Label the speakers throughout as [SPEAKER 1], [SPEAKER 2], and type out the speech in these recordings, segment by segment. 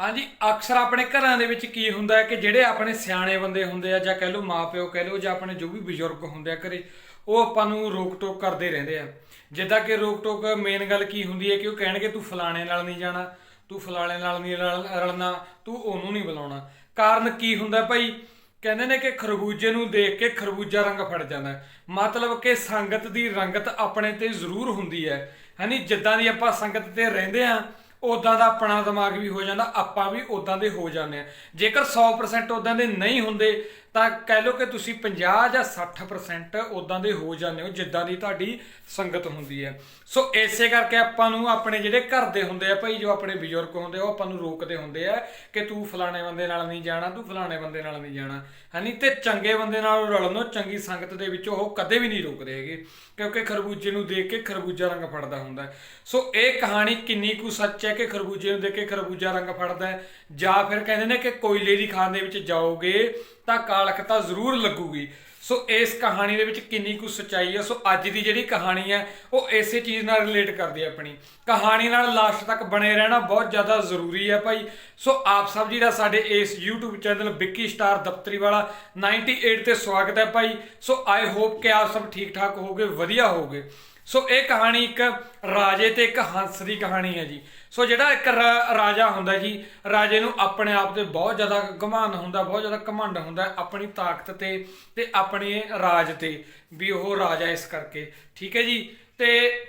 [SPEAKER 1] ਹਾਂਜੀ, ਅਕਸਰ ਆਪਣੇ ਘਰਾਂ ਦੇ ਵਿੱਚ ਕੀ ਹੁੰਦਾ ਹੈ ਕਿ ਜਿਹੜੇ ਆਪਣੇ ਸਿਆਣੇ ਬੰਦੇ ਹੁੰਦੇ ਆ ਜਾਂ ਕਹਿ ਲਓ ਮਾਪਿਓ ਕਹਿ ਲਓ ਜਾਂ ਆਪਣੇ ਜੋ ਵੀ ਬਜ਼ੁਰਗ ਹੁੰਦੇ ਆ ਘਰੇ, ਉਹ ਆਪਾਂ ਨੂੰ ਰੋਕ ਟੋਕ ਕਰਦੇ ਰਹਿੰਦੇ ਆ। ਜਿੱਦਾਂ ਕਿ ਰੋਕ ਟੋਕ ਮੇਨ ਗੱਲ ਕੀ ਹੁੰਦੀ ਹੈ ਕਿ ਉਹ ਕਹਿਣਗੇ, ਤੂੰ ਫਲਾਣੇ ਨਾਲ ਨਹੀਂ ਜਾਣਾ, ਤੂੰ ਫਲਾਣੇ ਨਾਲ ਨਹੀਂ ਰਲ- ਰਲਣਾ, ਤੂੰ ਉਹਨੂੰ ਨਹੀਂ ਬੁਲਾਉਣਾ। ਕਾਰਨ ਕੀ ਹੁੰਦਾ ਭਾਈ? ਕਹਿੰਦੇ ਨੇ ਕਿ ਖਰਬੂਜੇ ਨੂੰ ਦੇਖ ਕੇ ਖਰਬੂਜਾ ਰੰਗ ਫੜ ਜਾਂਦਾ ਮਤਲਬ ਕਿ ਸੰਗਤ ਦੀ ਰੰਗਤ ਆਪਣੇ ਤੇ ਜ਼ਰੂਰ ਹੁੰਦੀ ਹੈ। ਹਨੀ, ਜਿੱਦਾਂ ਦੀ ਆਪਾਂ ਸੰਗਤ ਤੇ ਰਹਿੰਦੇ ਆ ਉਦਾਂ ਦਾ ਆਪਣਾ ਦਿਮਾਗ ਵੀ ਹੋ ਜਾਂਦਾ, ਆਪਾਂ ਵੀ ਉਦਾਂ ਦੇ ਹੋ ਜਾਂਦੇ ਆ ਜੇਕਰ 100% ਉਦਾਂ ਦੇ ਨਹੀਂ ਹੁੰਦੇ ਤਾਂ ਕਹਿ ਲਓ ਕਿ ਤੁਸੀਂ 50 ਜਾਂ 60% ਉਦਾਂ ਦੇ ਹੋ ਜਾਂਦੇ ਹੋ, ਜਿੱਦਾਂ ਦੀ ਤੁਹਾਡੀ ਸੰਗਤ ਹੁੰਦੀ ਹੈ। ਸੋ ਇਸੇ ਕਰਕੇ ਆਪਾਂ ਨੂੰ ਆਪਣੇ ਜਿਹੜੇ ਘਰ ਦੇ ਹੁੰਦੇ ਆ ਭਾਈ, ਜੋ ਆਪਣੇ ਬਜ਼ੁਰਗ ਹੁੰਦੇ ਆ, ਉਹ ਆਪਾਂ ਨੂੰ ਰੋਕਦੇ ਹੁੰਦੇ ਆ ਕਿ ਤੂੰ ਫਲਾਣੇ ਬੰਦੇ ਨਾਲ ਨਹੀਂ ਜਾਣਾ, ਤੂੰ ਫਲਾਣੇ ਬੰਦੇ ਨਾਲ ਨਹੀਂ ਜਾਣਾ। ਹਨੀ? ਤੇ ਚੰਗੇ ਬੰਦੇ ਨਾਲ ਰਲਣੋਂ ਚੰਗੀ ਸੰਗਤ ਦੇ ਵਿੱਚ ਉਹ ਕਦੇ ਵੀ ਨਹੀਂ ਰੋਕਦੇ ਹੈਗੇ, ਕਿਉਂਕਿ ਖਰਬੂਜੇ ਨੂੰ ਦੇਖ ਕੇ ਖਰਬੂਜਾ ਰੰਗ ਫੜਦਾ ਹੁੰਦਾ ਸੋ ਇਹ ਕਹਾਣੀ ਕਿੰਨੀ ਕੁ ਸੱਚ ਹੈ ਕਿ ਖਰਬੂਜੇ ਨੂੰ ਦੇਖ ਕੇ ਖਰਬੂਜਾ ਰੰਗ ਫੜਦਾ ਜਾਂ ਫਿਰ ਕਹਿੰਦੇ ਨੇ ਕਿ ਕੋਇਲੇ ਦੀ ਖਾਨ ਦੇ ਵਿੱਚ ਜਾਓਗੇ ਤਾਂ ਕਾਲਖ ਤਾਂ ਜ਼ਰੂਰ ਲੱਗੂਗੀ। ਸੋ ਇਸ ਕਹਾਣੀ ਦੇ ਵਿੱਚ ਕਿੰਨੀ ਕੁ ਸੱਚਾਈ ਹੈ। ਸੋ ਅੱਜ ਦੀ ਜਿਹੜੀ ਕਹਾਣੀ ਹੈ, ਉਹ ਇਸੇ ਚੀਜ਼ ਨਾਲ ਰਿਲੇਟ ਕਰਦੀ ਹੈ ਆਪਣੀ। ਕਹਾਣੀ ਨਾਲ ਲਾਸਟ ਤੱਕ ਬਣੇ ਰਹਿਣਾ ਬਹੁਤ ਜ਼ਿਆਦਾ ਜ਼ਰੂਰੀ ਹੈ ਭਾਈ। ਸੋ ਆਪ ਸਭ ਜੀ ਦਾ ਸਾਡੇ ਇਸ YouTube channel Vicky star Daftari ਵਾਲਾ 98 ਤੇ ਸਵਾਗਤ ਹੈ ਭਾਈ। ਸੋ ਆਈ ਹੋਪ ਕਿ ਆਪ ਸਭ ਠੀਕ ਠਾਕ ਹੋਗੇ ਵਧੀਆ ਹੋਗੇ ਸੋ ਇਹ ਕਹਾਣੀ ਇੱਕ ਰਾਜੇ ਤੇ ਇੱਕ ਹੰਸ ਦੀ ਕਹਾਣੀ ਹੈ ਜੀ। ਸੋ ਜਿਹੜਾ ਇੱਕ ਰਾਜਾ ਹੁੰਦਾ ਜੀ, ਰਾਜੇ ਨੂੰ ਆਪਣੇ ਆਪ ਤੇ ਬਹੁਤ ਜ਼ਿਆਦਾ ਘਮੰਡ ਹੁੰਦਾ, ਬਹੁਤ ਜ਼ਿਆਦਾ ਘਮੰਡ ਹੁੰਦਾ ਆਪਣੀ ਤਾਕਤ ਤੇ ਤੇ ਆਪਣੇ ਰਾਜ ਤੇ ਵੀ ਉਹ ਰਾਜਾ ਇਸ ਕਰਕੇ। ਠੀਕ ਹੈ ਜੀ? ਤੇ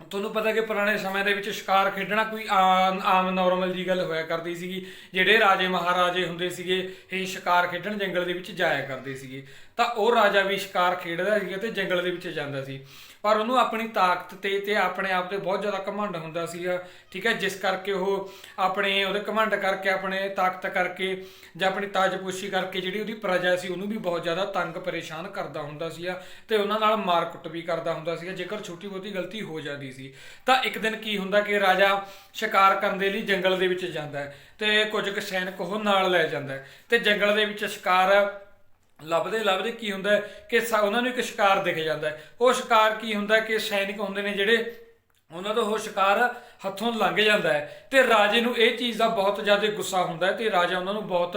[SPEAKER 1] ਤੁਹਾਨੂੰ ਪਤਾ ਕਿ ਪੁਰਾਣੇ ਸਮੇਂ ਦੇ ਵਿੱਚ ਸ਼ਿਕਾਰ ਖੇਡਣਾ ਕੋਈ ਆਮ ਆਮ ਨਾਰਮਲ ਜੀ ਗੱਲ ਹੋਇਆ ਕਰਦੀ ਸੀਗੀ। ਜਿਹੜੇ ਰਾਜੇ ਮਹਾਰਾਜੇ ਹੁੰਦੇ ਸੀਗੇ, ਇਹ ਸ਼ਿਕਾਰ ਖੇਡਣ ਜੰਗਲ ਦੇ ਵਿੱਚ ਜਾਇਆ ਕਰਦੇ ਸੀਗੇ। ਤਾਂ ਉਹ ਰਾਜਾ ਵੀ ਸ਼ਿਕਾਰ ਖੇਡਦਾ ਸੀਗਾ ਤੇ ਜੰਗਲ ਦੇ ਵਿੱਚ ਜਾਂਦਾ ਸੀ। ਪਰ ਉਹਨੂੰ ਆਪਣੀ ਤਾਕਤ ਤੇ ਤੇ ਆਪਣੇ ਆਪ ਤੇ ਬਹੁਤ ਜ਼ਿਆਦਾ ਘਮੰਡ ਹੁੰਦਾ ਸੀਗਾ, ਠੀਕ ਹੈ? ਜਿਸ ਕਰਕੇ ਉਹ ਆਪਣੇ ਉਹਦੇ ਘਮੰਡ ਕਰਕੇ, ਆਪਣੇ ਤਾਕਤ ਕਰਕੇ ਜਾਂ ਆਪਣੀ ਤਾਜਪੋਸ਼ੀ ਕਰਕੇ ਜਿਹੜੀ ਉਹਦੀ ਪ੍ਰਜਾ ਸੀ, ਉਹਨੂੰ ਵੀ ਬਹੁਤ ਜ਼ਿਆਦਾ ਤੰਗ ਪਰੇਸ਼ਾਨ ਕਰਦਾ ਹੁੰਦਾ ਸੀਗਾ ਤੇ ਉਹਨਾਂ ਨਾਲ ਮਾਰ ਕੁੱਟ ਵੀ ਕਰਦਾ ਹੁੰਦਾ ਸੀਗਾ। ਜੇਕਰ ਛੋਟੀ ਬਹੁਤੀ ਗਲਤੀ ਹੋ ਜਾਂਦੀ ਸੀ। ਤਾਂ ਇੱਕ ਦਿਨ ਕੀ ਹੁੰਦਾ ਕਿ ਰਾਜਾ ਸ਼ਿਕਾਰ ਕਰਨ ਦੇ ਲਈ ਜੰਗਲ ਦੇ ਵਿੱਚ ਜਾਂਦਾ ਹੈ ਤੇ ਕੁਝ ਕੁ ਸੈਨਿਕ ਉਹ ਨਾਲ ਲੈ ਜਾਂਦਾ ਹੈ ਤੇ ਜੰਗਲ ਦੇ ਵਿੱਚ ਸ਼ਿਕਾਰ ਲੱਭਦੇ ਲੱਭਦੇ ਕੀ ਹੁੰਦਾ ਕਿ ਉਹਨਾਂ ਨੂੰ ਇੱਕ ਸ਼ਿਕਾਰ ਦਿਖ ਜਾਂਦਾ ਹੈ। ਉਹ ਸ਼ਿਕਾਰ ਕੀ ਹੁੰਦਾ ਕਿ ਸੈਨਿਕ ਹੁੰਦੇ ਨੇ ਜਿਹੜੇ ਉਹਨਾਂ ਦਾ ਉਹ ਸ਼ਿਕਾਰ ਹੱਥੋਂ ਲੰਘ ਜਾਂਦਾ ਹੈ ਤੇ ਰਾਜੇ ਨੂੰ ਇਹ ਚੀਜ਼ ਦਾ ਬਹੁਤ ਜ਼ਿਆਦਾ ਗੁੱਸਾ ਹੁੰਦਾ ਹੈ ਤੇ ਰਾਜਾ ਉਹਨਾਂ ਨੂੰ ਬਹੁਤ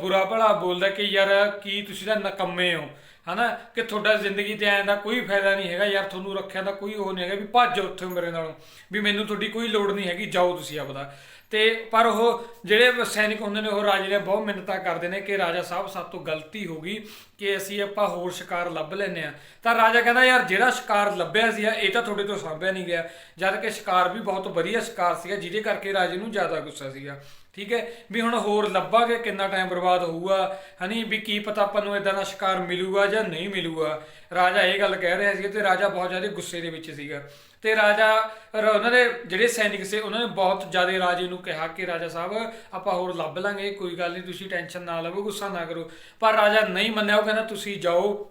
[SPEAKER 1] ਬੁਰਾ ਭਲਾ ਬੋਲਦਾ ਕਿ ਯਾਰ ਕੀ ਤੁਸੀਂ ਤਾਂ ਨਕੰਮੇ ਹੋ, ਹਨਾ? ਕਿ ਤੁਹਾਡਾ ਜ਼ਿੰਦਗੀ ਤੇ ਆਇਆ ਦਾ ਕੋਈ ਫਾਇਦਾ ਨਹੀਂ ਹੈਗਾ, ਯਾਰ ਤੁਹਾਨੂੰ ਰੱਖਿਆ ਦਾ ਕੋਈ ਉਹ ਨਹੀਂ ਹੈਗਾ ਵੀ ਭੱਜ ਉੱਥੇ ਮੇਰੇ ਨਾਲੋਂ, ਵੀ ਮੈਨੂੰ ਤੁਹਾਡੀ ਕੋਈ ਲੋੜ ਨਹੀਂ ਹੈਗੀ, ਜਾਓ ਤੁਸੀਂ ਆਪਦਾ। ਤੇ ਪਰ ਉਹ ਜਿਹੜੇ ਸੈਨਿਕ ਹੁੰਦੇ ਨੇ, ਉਹ ਰਾਜੇ ਦੇ ਬਹੁਤ ਮਿੰਨਤਾਂ ਕਰਦੇ ਨੇ ਕਿ ਰਾਜਾ ਸਾਹਿਬ ਸਾਡੇ ਤੋਂ ਗਲਤੀ ਹੋ ਗਈ ਕਿ ਅਸੀਂ ਆਪਾਂ ਹੋਰ ਸ਼ਿਕਾਰ ਲੱਭ ਲੈਨੇ ਆ ਤਾਂ ਰਾਜਾ ਕਹਿੰਦਾ, ਯਾਰ, ਜਿਹੜਾ ਸ਼ਿਕਾਰ ਲੱਭਿਆ ਸੀ ਇਹ ਤਾਂ ਤੁਹਾਡੇ ਤੋਂ ਸਾਂਭਿਆ ਨਹੀਂ ਗਿਆ। ਜਦ ਕਿ ਸ਼ਿਕਾਰ ਵੀ ਬਹੁਤ ਵਧੀਆ ਸ਼ਿਕਾਰ ਸੀਗਾ, ਜਿਹਦੇ ਕਰਕੇ ਰਾਜੇ ਨੂੰ ਜ਼ਿਆਦਾ ਗੁੱਸਾ ਸੀਗਾ। ਠੀਕ ਹੈ? ਵੀ ਹੁਣ ਹੋਰ ਲੱਭਾਂਗੇ, ਕਿੰਨਾ ਟਾਈਮ ਬਰਬਾਦ ਹੋਊਗਾ? ਹਨੀ, ਵੀ ਕੀ ਪਤਾ ਆਪਾਂ ਨੂੰ ਇਦਾਂ ਦਾ ਸ਼ਿਕਾਰ ਮਿਲੂਗਾ ਜਾਂ ਨਹੀਂ ਮਿਲੂਗਾ? ਰਾਜਾ ਇਹ ਗੱਲ ਕਹਿ ਰਿਹਾ ਸੀ ਤੇ ਰਾਜਾ ਬਹੁਤ ਜ਼ਿਆਦਾ ਗੁੱਸੇ ਦੇ ਵਿੱਚ ਸੀਗਾ। ਤੇ ਰਾਜਾ ਉਹਨਾਂ ਦੇ ਜਿਹੜੇ ਸੈਨਿਕ ਸੀ, ਉਹਨਾਂ ਨੇ ਬਹੁਤ ਜ਼ਿਆਦਾ ਰਾਜੇ ਨੂੰ ਕਿਹਾ ਕਿ ਰਾਜਾ ਸਾਹਿਬ, ਆਪਾਂ ਹੋਰ ਲੱਭ ਲਾਂਗੇ, ਕੋਈ ਗੱਲ ਨਹੀਂ, ਤੁਸੀਂ ਟੈਨਸ਼ਨ ਨਾ ਲਵੋ, ਗੁੱਸਾ ਨਾ ਕਰੋ। ਪਰ ਰਾਜਾ ਨਹੀਂ ਮੰਨਿਆ, ਉਹ ਕਹਿੰਦਾ, ਤੁਸੀਂ ਜਾਓ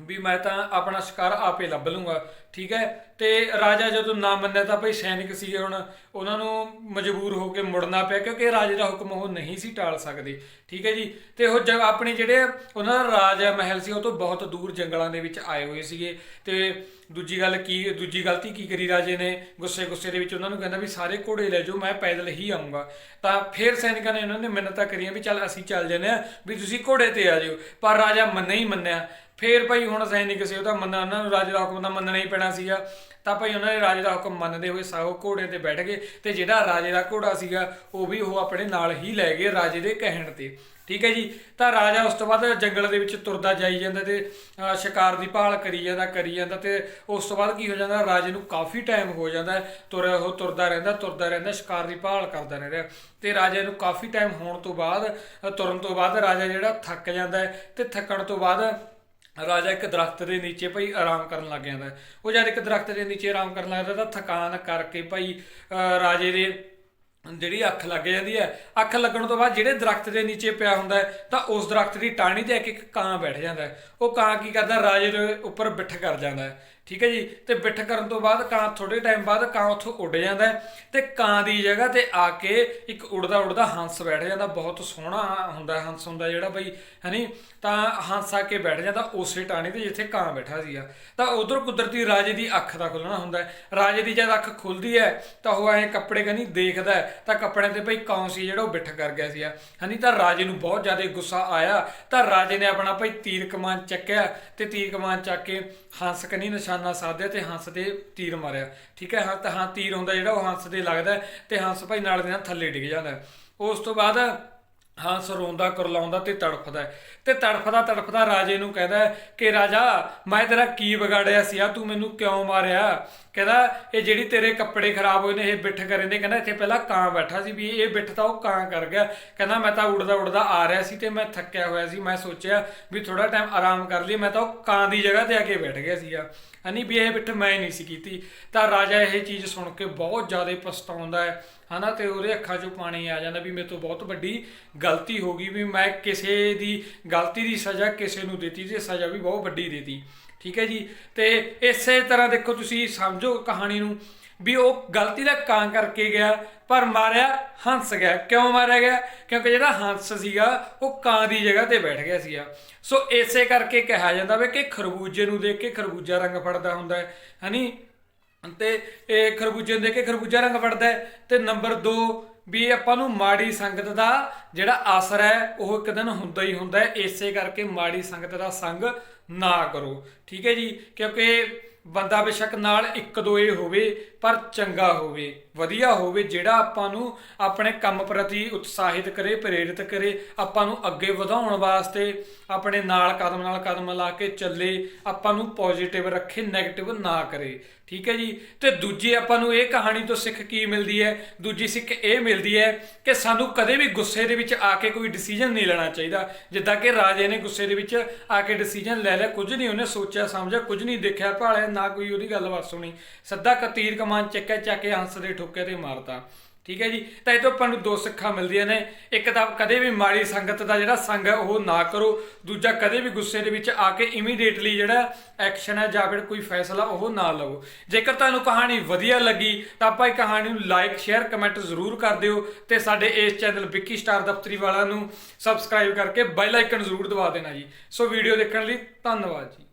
[SPEAKER 1] ਵੀ ਮੈਂ ਤਾਂ ਆਪਣਾ ਸ਼ਿਕਾਰ ਆਪੇ ਲੱਭ ਲੂੰਗਾ, ਠੀਕ ਹੈ? ਤੇ ਰਾਜਾ ਜਦੋਂ ਨਾ ਮੰਨਿਆ ਤਾਂ ਭਈ ਸੈਨਿਕ ਸੀਗੇ ਹੁਣ, ਉਹਨਾਂ ਨੂੰ ਮਜਬੂਰ ਹੋ ਕੇ ਮੁੜਨਾ ਪਿਆ ਕਿਉਂਕਿ ਰਾਜੇ ਦਾ ਹੁਕਮ ਉਹ ਨਹੀਂ ਸੀ ਟਾਲ ਸਕਦੇ, ਠੀਕ ਹੈ ਜੀ? ਤੇ ਉਹ ਜ- ਆਪਣੇ ਜਿਹੜੇ ਉਹਨਾਂ ਦਾ ਰਾਜ ਮਹਿਲ ਸੀ, ਉਹ ਤੋਂ ਬਹੁਤ ਦੂਰ ਜੰਗਲਾਂ ਦੇ ਵਿੱਚ ਆਏ ਹੋਏ ਸੀਗੇ। ਤੇ ਦੂਜੀ ਗੱਲ ਕੀ, ਦੂਜੀ ਗਲਤੀ ਕੀ ਕਰੀ ਰਾਜੇ ਨੇ? ਗੁੱਸੇ ਗੁੱਸੇ ਦੇ ਵਿੱਚ ਉਹਨਾਂ ਨੂੰ ਕਹਿੰਦਾ ਵੀ ਸਾਰੇ ਘੋੜੇ ਲੈ ਜਾਓ, ਮੈਂ ਪੈਦਲ ਹੀ ਆਉਂਗਾ ਤਾਂ ਫਿਰ ਸੈਨਿਕਾਂ ਨੇ ਉਹਨਾਂ ਨੇ ਮਿੰਨਤਾਂ ਕਰੀਆਂ ਵੀ ਚੱਲ ਅਸੀਂ ਚੱਲ ਜੰਨੇ ਆ ਵੀ ਤੁਸੀਂ ਘੋੜੇ ਤੇ ਆ ਜਾਓ। ਪਰ ਰਾਜਾ ਮੰਨੇ ਹੀ ਮੰਨਿਆ। ਫੇਰ ਭਾਈ ਹੁਣ ਸੈਨਿਕ ਸੀ ਉਹਦਾ ਮੰਨਣਾ, ਉਹਨਾਂ ਨੂੰ ਰਾਜੇ ਦਾ ਹੁਕਮ ਤਾਂ ਮੰਨਣਾ ਹੀ ਪੈਣਾ ਸੀਗਾ। ਤਾਂ ਭਾਈ ਉਹਨਾਂ ਨੇ ਰਾਜੇ ਦਾ ਹੁਕਮ ਮੰਨਦੇ ਹੋਏ ਸਾਹੋ ਘੋੜੇ ਤੇ ਬੈਠ ਗਏ ਤੇ ਜਿਹੜਾ ਰਾਜੇ ਦਾ ਘੋੜਾ ਸੀਗਾ, ਉਹ ਵੀ ਉਹ ਆਪਣੇ ਨਾਲ ਹੀ ਲੈ ਗਏ ਰਾਜੇ ਦੇ ਕਹਿਣ ਤੇ। ਠੀਕ ਹੈ ਜੀ? ਤਾਂ ਰਾਜਾ ਉਸ ਤੋਂ ਬਾਅਦ ਜੰਗਲ ਦੇ ਵਿੱਚ ਤੁਰਦਾ ਜਾਈ ਜਾਂਦਾ ਤੇ ਸ਼ਿਕਾਰ ਦੀ ਭਾਲ ਕਰੀ ਜਾਂਦਾ ਕਰੀ ਜਾਂਦਾ ਤੇ ਉਸ ਤੋਂ ਬਾਅਦ ਕੀ ਹੋ ਜਾਂਦਾ, ਰਾਜੇ ਨੂੰ ਕਾਫੀ ਟਾਈਮ ਹੋ ਜਾਂਦਾ ਤੁਰ, ਉਹ ਤੁਰਦਾ ਰਹਿੰਦਾ ਤੁਰਦਾ ਰਹਿੰਦਾ, ਸ਼ਿਕਾਰ ਦੀ ਭਾਲ ਕਰਦਾ ਰਹਿੰਦਾ ਤੇ ਰਾਜੇ ਨੂੰ ਕਾਫੀ ਟਾਈਮ ਹੋਣ ਤੋਂ ਬਾਅਦ, ਤੁਰਨ ਤੋਂ ਬਾਅਦ ਰਾਜਾ ਜਿਹੜਾ ਥੱਕ ਜਾਂਦਾ ਹੈ ਤੇ ਥੱਕਣ ਤੋਂ ਬਾਅਦ ਰਾਜਾ ਇੱਕ ਦਰਖਤ ਦੇ ਨੀਚੇ ਭਾਈ ਆਰਾਮ ਕਰਨ ਲੱਗ ਜਾਂਦਾ ਉਹ ਜਦ ਇੱਕ ਦਰਖਤ ਦੇ ਨੀਚੇ ਆਰਾਮ ਕਰਨ ਲੱਗਦਾ ਤਾਂ ਥਕਾਨ ਕਰਕੇ ਭਾਈ ਅਹ, ਰਾਜੇ ਦੇ ਜਿਹੜੀ ਅੱਖ ਲੱਗ ਜਾਂਦੀ ਹੈ, ਅੱਖ ਲੱਗਣ ਤੋਂ ਬਾਅਦ ਜਿਹੜੇ ਦਰਖਤ ਦੇ ਨੀਚੇ ਪਿਆ ਹੁੰਦਾ ਹੈ, ਤਾਂ ਉਸ ਦਰਖਤ ਦੀ ਟਾਹਣੀ ਤੇ ਇੱਕ ਇੱਕ ਕਾਂ ਬੈਠ ਜਾਂਦਾ ਹੈ। ਉਹ ਕਾਂ ਕੀ ਕਰਦਾ, ਰਾਜੇ ਦੇ ਉੱਪਰ ਬਿੱਠ ਕਰ ਜਾਂਦਾ ਹੈ। ਠੀਕ ਹੈ ਜੀ? ਤੇ ਬਿੱਠ ਕਰਨ ਤੋਂ ਬਾਅਦ ਕਾਂ ਥੋੜੇ ਟਾਈਮ ਬਾਅਦ ਕਾਂ ਉੱਥੋਂ ਉੱਡ ਜਾਂਦਾ ਹੈ ਤੇ ਕਾਂ ਦੀ ਜਗ੍ਹਾ ਤੇ ਆ ਕੇ ਇੱਕ ਉੱਡਦਾ ਉੱਡਦਾ ਹੰਸ ਬੈਠ ਜਾਂਦਾ। ਬਹੁਤ ਸੋਹਣਾ ਹੁੰਦਾ ਹੰਸ ਹੁੰਦਾ ਜਿਹੜਾ ਬਈ ਹਨੀ ਤਾਂ ਹੰਸ ਆ ਕੇ ਬੈਠ ਜਾਂਦਾ ਉਸੇ ਟਾਣੀ ਤੇ ਜਿੱਥੇ ਕਾਂ ਬੈਠਾ ਸੀਗਾ। ਤਾਂ ਉਧਰ ਕੁਦਰਤੀ ਰਾਜੇ ਦੀ ਅੱਖ ਦਾ ਖੁੱਲਣਾ ਹੁੰਦਾ ਰਾਜੇ ਦੀ ਜਦ ਅੱਖ ਖੁੱਲਦੀ ਹੈ ਤਾਂ ਉਹ ਐਂ ਕੱਪੜੇ ਕਨੀ ਦੇਖਦਾ ਹੈ। ਤਾਂ ਕੱਪੜਿਆਂ ਤੇ ਭਈ ਕੌਣ ਸੀ ਜਿਹੜਾ ਉਹ ਬਿੱਠ ਕਰ ਗਿਆ ਸੀਗਾ? ਹਨੀ, ਤਾਂ ਰਾਜੇ ਨੂੰ ਬਹੁਤ ਜ਼ਿਆਦਾ ਗੁੱਸਾ ਆਇਆ। ਤਾਂ ਰਾਜੇ ਨੇ ਆਪਣਾ ਭਾਈ ਤੀਰ ਕਮਾਨ ਚੱਕਿਆ ਤੇ ਤੀਰ ਕਮਾਨ ਚੱਕ ਕੇ ਹੰਸ ਕਨੀ ਨਿਸ਼ਾਨਾ ਸਾਧਿਆ ਤੇ ਹੰਸ ਦੇ ਤੀਰ ਮਾਰਿਆ। ਠੀਕ ਹੈ, ਹਾਂ, ਤਾਂ ਹਾਂ, ਤੀਰ ਹੁੰਦਾ ਜਿਹੜਾ ਉਹ ਹੰਸ ਦੇ ਲੱਗਦਾ ਤੇ ਹੰਸ ਭਾਈ ਨਾਲ ਦੇ ਨਾਲ ਥੱਲੇ ਡਿੱਗ ਜਾਂਦਾ ਉਸ ਤੋਂ ਬਾਅਦ ਹੰਸ ਰੋਂਦਾ, ਕਰਲਾਉਂਦਾ ਤੇ ਤੜਫਦਾ ਤੇ ਤੜਫਦਾ ਤੜਫਦਾ ਰਾਜੇ ਨੂੰ ਕਹਿੰਦਾ ਕਿ, ਰਾਜਾ, ਮੈਂ ਤੇਰਾ ਕੀ ਵਿਗਾੜਿਆ ਸੀ ਆ? ਤੂੰ ਮੈਨੂੰ ਕਿਉਂ ਮਾਰਿਆ? ਕਹਿੰਦਾ, ਇਹ ਜਿਹੜੀ ਤੇਰੇ ਕੱਪੜੇ ਖਰਾਬ ਹੋਏ ਨੇ, ਇਹ ਬਿੱਠ ਕਰੇ ਨੇ। ਕਹਿੰਦਾ, ਇੱਥੇ ਪਹਿਲਾਂ ਕਾਂ ਬੈਠਾ ਸੀ ਵੀ ਇਹ ਬਿੱਠ ਤਾਂ ਉਹ ਕਾਂ ਕਰ ਗਿਆ। ਕਹਿੰਦਾ, ਮੈਂ ਤਾਂ ਉੜਦਾ ਉੜਦਾ ਆ ਰਿਹਾ ਸੀ ਤੇ ਮੈਂ ਥੱਕਿਆ ਹੋਇਆ ਸੀ। ਮੈਂ ਸੋਚਿਆ ਵੀ ਥੋੜਾ ਟਾਈਮ ਆਰਾਮ ਕਰ ਲਈ ਮੈਂ ਤਾਂ ਉਹ ਕਾਂ ਦੀ ਜਗ੍ਹਾ ਤੇ ਆ ਕੇ ਬੈਠ ਗਿਆ ਸੀਗਾ। ਹਨੀ ਵੀ ਇਹ ਬਿੱਠ ਮੈਂ ਨਹੀਂ ਸੀ ਕੀਤੀ। ਤਾਂ ਰਾਜਾ ਇਹ ਚੀਜ਼ ਸੁਣ ਕੇ ਬਹੁਤ ਜ਼ਿਆਦਾ ਪਛਤਾਉਂਦਾ ਹੈ। ਹਨਾ, ਤੇ ਉਹਦੇ ਅੱਖਾਂ 'ਚੋਂ ਪਾਣੀ ਆ ਜਾਂਦਾ ਵੀ ਮੇਰੇ ਤੋਂ ਬਹੁਤ ਵੱਡੀ ਗਲਤੀ ਹੋ ਗਈ ਵੀ ਮੈਂ ਕਿਸੇ ਦੀ ਗਲਤੀ ਦੀ ਸਜ਼ਾ ਕਿਸੇ ਨੂੰ ਦਿੱਤੀ ਤੇ ਸਜ਼ਾ ਵੀ ਬਹੁਤ ਵੱਡੀ ਦਿੱਤੀ। ਠੀਕ ਹੈ ਜੀ? ਤੇ ਇਸੇ ਤਰ੍ਹਾਂ ਦੇਖੋ ਤੁਸੀਂ ਸਮਝੋ ਕਹਾਣੀ ਨੂੰ ਵੀ ਉਹ ਗਲਤੀ ਦਾ ਕਾਂ ਕਰਕੇ ਗਿਆ, ਪਰ ਮਾਰਿਆ ਹੰਸ ਗਿਆ। ਕਿਉਂ ਮਾਰਿਆ ਗਿਆ? ਕਿਉਂਕਿ ਜਿਹੜਾ ਹੰਸ ਸੀਗਾ, ਉਹ ਕਾਂ ਦੀ ਜਗ੍ਹਾ ਤੇ ਬੈਠ ਗਿਆ ਸੀਗਾ। ਸੋ ਇਸੇ ਕਰਕੇ ਕਿਹਾ ਜਾਂਦਾ ਵੇ ਕਿ ਖਰਬੂਜੇ ਨੂੰ ਦੇਖ ਕੇ ਖਰਬੂਜਾ ਰੰਗ ਫੜਦਾ ਹੁੰਦਾ ਹੈ ਹਨੀ ਤੇ ਇਹ ਖਰਬੂਜੇ ਨੂੰ ਦੇਖ ਕੇ ਖਰਬੂਜਾ ਰੰਗ ਵੜਦਾ ਹੈ। ਤੇ ਨੰਬਰ 2 ਵੀ ਆਪਾਂ ਨੂੰ ਮਾੜੀ ਸੰਗਤ ਦਾ ਜਿਹੜਾ ਅਸਰ ਹੈ, ਉਹ ਇੱਕ ਦਿਨ ਹੁੰਦਾ ਹੀ ਹੁੰਦਾ ਹੈ। ਇਸੇ ਕਰਕੇ ਮਾੜੀ ਸੰਗਤ ਦਾ ਸੰਗ ਨਾ ਕਰੋ। ਠੀਕ ਹੈ ਜੀ? ਕਿਉਂਕਿ ਬੰਦਾ ਬੇਸ਼ੱਕ ਨਾਲ ਇੱਕ ਦੋ ਇਹ ਹੋਵੇ ਪਰ ਚੰਗਾ ਹੋਵੇ, ਵਧੀਆ ਹੋਵੇ, ਜਿਹੜਾ ਆਪਾਂ ਨੂੰ ਆਪਣੇ ਕੰਮ ਪ੍ਰਤੀ ਉਤਸ਼ਾਹਿਤ ਕਰੇ, ਪ੍ਰੇਰਿਤ ਕਰੇ, ਆਪਾਂ ਨੂੰ ਅੱਗੇ ਵਧਾਉਣ ਵਾਸਤੇ ਆਪਣੇ ਨਾਲ ਕਦਮ ਨਾਲ ਕਦਮ ਲਾ ਕੇ ਚੱਲੇ, ਆਪਾਂ ਨੂੰ ਪੋਜ਼ਿਟਿਵ ਰੱਖੇ 네ਗੇਟਿਵ ਨਾ ਕਰੇ। ਠੀਕ ਹੈ ਜੀ? ਤੇ ਦੂਜੀ ਆਪਾਂ ਨੂੰ ਇਹ ਕਹਾਣੀ ਤੋਂ ਸਿੱਖ ਕੀ ਮਿਲਦੀ ਹੈ? ਦੂਜੀ ਸਿੱਖ ਇਹ ਮਿਲਦੀ ਹੈ ਕਿ ਸਾਨੂੰ ਕਦੇ ਵੀ ਗੁੱਸੇ ਦੇ ਵਿੱਚ ਆ ਕੇ ਕੋਈ ਡਿਸੀਜਨ ਨਹੀਂ ਲੈਣਾ ਚਾਹੀਦਾ। ਜਿੱਦਾਂ ਕਿ ਰਾਜੇ ਨੇ ਗੁੱਸੇ ਦੇ ਵਿੱਚ ਆ ਕੇ ਡਿਸੀਜਨ ਲੈ ਲਿਆ, ਕੁਝ ਨਹੀਂ ਉਹਨੇ ਸੋਚਿਆ, ਸਮਝਿਆ, ਕੁਝ ਨਹੀਂ ਦੇਖਿਆ ਭਾਲਿਆ ਨਾ ਕੋਈ ਉਹਦੀ ਗੱਲਬਾਤ ਸੁਣੀ। ਸੱਦਾ ਕਤੀਰ ਕਮਾਨ ਚੱਕਿਆ ਚੱਕ ਕੇ ਹੰਸ ਦੇ ਠੋਕੇ ਤੇ ਮਾਰਤਾ। ਠੀਕ ਹੈ ਜੀ? ਤਾਂ ਇਹ ਤੋਂ ਆਪਾਂ ਨੂੰ ਦੋ ਸਿੱਖਾਂ ਮਿਲਦੀਆਂ ਨੇ। ਇੱਕ ਤਾਂ ਕਦੇ ਵੀ ਮਾੜੀ ਸੰਗਤ ਦਾ ਜਿਹੜਾ ਸੰਗ ਹੈ, ਉਹ ਨਾ ਕਰੋ। ਦੂਜਾ, ਕਦੇ ਵੀ ਗੁੱਸੇ ਦੇ ਵਿੱਚ ਆ ਕੇ ਇਮੀਡੀਏਟਲੀ ਜਿਹੜਾ ਐਕਸ਼ਨ ਹੈ ਜਾਂ ਫਿਰ ਕੋਈ ਫੈਸਲਾ, ਉਹ ਨਾ ਲਵੋ। ਜੇਕਰ ਤੁਹਾਨੂੰ ਕਹਾਣੀ ਵਧੀਆ ਲੱਗੀ, ਤਾਂ ਆਪਾਂ ਇਹ ਕਹਾਣੀ ਨੂੰ ਲਾਈਕ ਸ਼ੇਅਰ ਕਮੈਂਟ ਜ਼ਰੂਰ ਕਰ ਦਿਓ ਤੇ ਸਾਡੇ ਇਸ ਚੈਨਲ ਵਿੱਕੀ ਸਟਾਰ ਦਫਤਰੀ ਵਾਲਾ ਨੂੰ ਸਬਸਕ੍ਰਾਈਬ ਕਰਕੇ ਬੈਲ ਆਈਕਨ ਜ਼ਰੂਰ ਦਬਾ ਦੇਣਾ ਜੀ। ਸੋ ਵੀਡੀਓ ਦੇਖਣ ਲਈ ਧੰਨਵਾਦ ਜੀ।